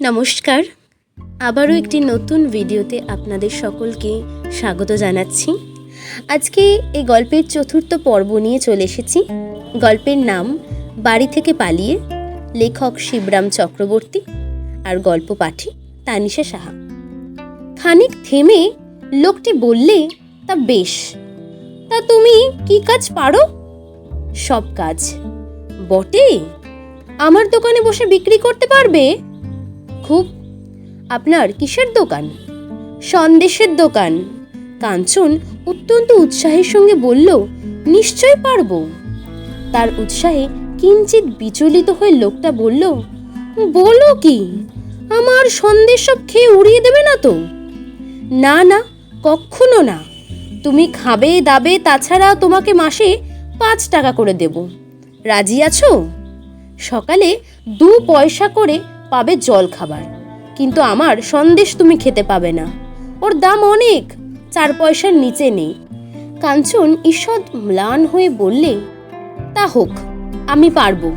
নমস্কার। আবারও একটি নতুন ভিডিওতে আপনাদের সকলকে স্বাগত জানাচ্ছি। আজকে এই গল্পের চতুর্থ পর্ব নিয়ে চলে এসেছি। গল্পের নাম বাড়ি থেকে পালিয়ে লেখক শিবরাম চক্রবর্তী আর গল্প পাঠী তানিশা সাহা। খানিক থেমে লোকটি বললে, তা বেশ, তা তুমি কি কাজ পারো? সব কাজ, বটে। আমার দোকানে বসে বিক্রি করতে পারবে? খুব। আপনার কিসের দোকান? সন্দেশের দোকান। কাঞ্চন অত্যন্ত উৎসাহের সঙ্গে বলল, নিশ্চয় পারব। তার উৎসাহে কিঞ্চিত বিচলিত হয়ে লোকটা বলল, বলো কি, আমার সন্দেশ সব খেয়ে উড়িয়ে দেবে না তো? না না কখনো না। তুমি খাবে, দাবে, তাছাড়া তোমাকে মাসে পাঁচ টাকা করে দেব। রাজি আছো? সকালে দু পয়সা করে পাবে জল খাবার। কিন্তু আমার সন্দেশ তুমি খেতে পাবে না। ওর দাম অনেক, চার পয়সার নিচে নেই। কাঞ্চন ঈষৎ ম্লান হয়ে বললে, তা হোক, আমি পারব।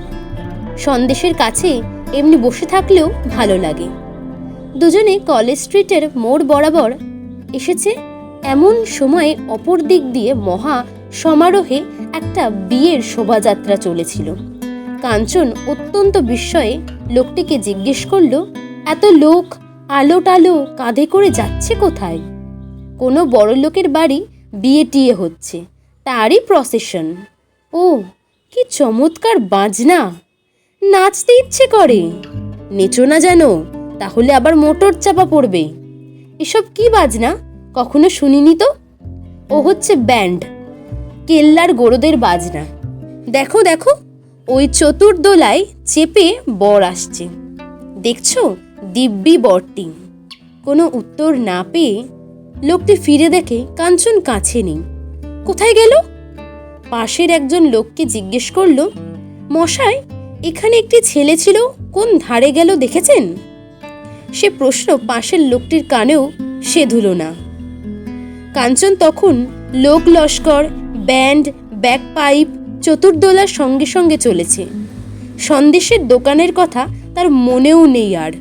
সন্দেশের কাছে এমনি বসে থাকলেও ভালো লাগে। দুজনে কলেজ স্ট্রিটের মোড় বরাবর এসেছে এমন সময়ে অপর দিক দিয়ে মহা সমারোহে একটা বিয়ের শোভাযাত্রা চলেছিল। কাঞ্চন অত্যন্ত বিস্ময়ে লোকটিকে জিজ্ঞেস করল, এত লোক আলো টালো কাঁধে করে যাচ্ছে কোথায়? কোনো বড় লোকের বাড়ি বিয়ে টিয়ে হচ্ছে, তারই প্রসেশন ও, কি চমৎকার বাজনা! নাচতে ইচ্ছে করে। নেচো না যেন তাহলে আবার মোটর চাপা পড়বে। এসব কি বাজনা? কখনো শুনিনি তো? ও হচ্ছে ব্যান্ড, কেল্লার গোরদের বাজনা। দেখো দেখো ওই চতুর্দোলায় চেপে বর আসছে। দেখছ? দিব্যি বরটি। কোনো উত্তর না পেয়ে লোকটি ফিরে দেখে কাঞ্চন কাছে নেই। কোথায় গেল? পাশের একজন লোককে জিজ্ঞেস করল, মশাই, এখানে একটি ছেলে ছিল, কোন ধারে গেল দেখেছেন? সে প্রশ্ন পাশের লোকটির কানেও সে ধুলো না। কাঞ্চন তখন লোক লস্কর, ব্যান্ড ব্যাক পাইপ চতুর্দোলার সঙ্গে সঙ্গে চলেছে। সন্দেশের দোকানের কথা তার মনেও নেই আর।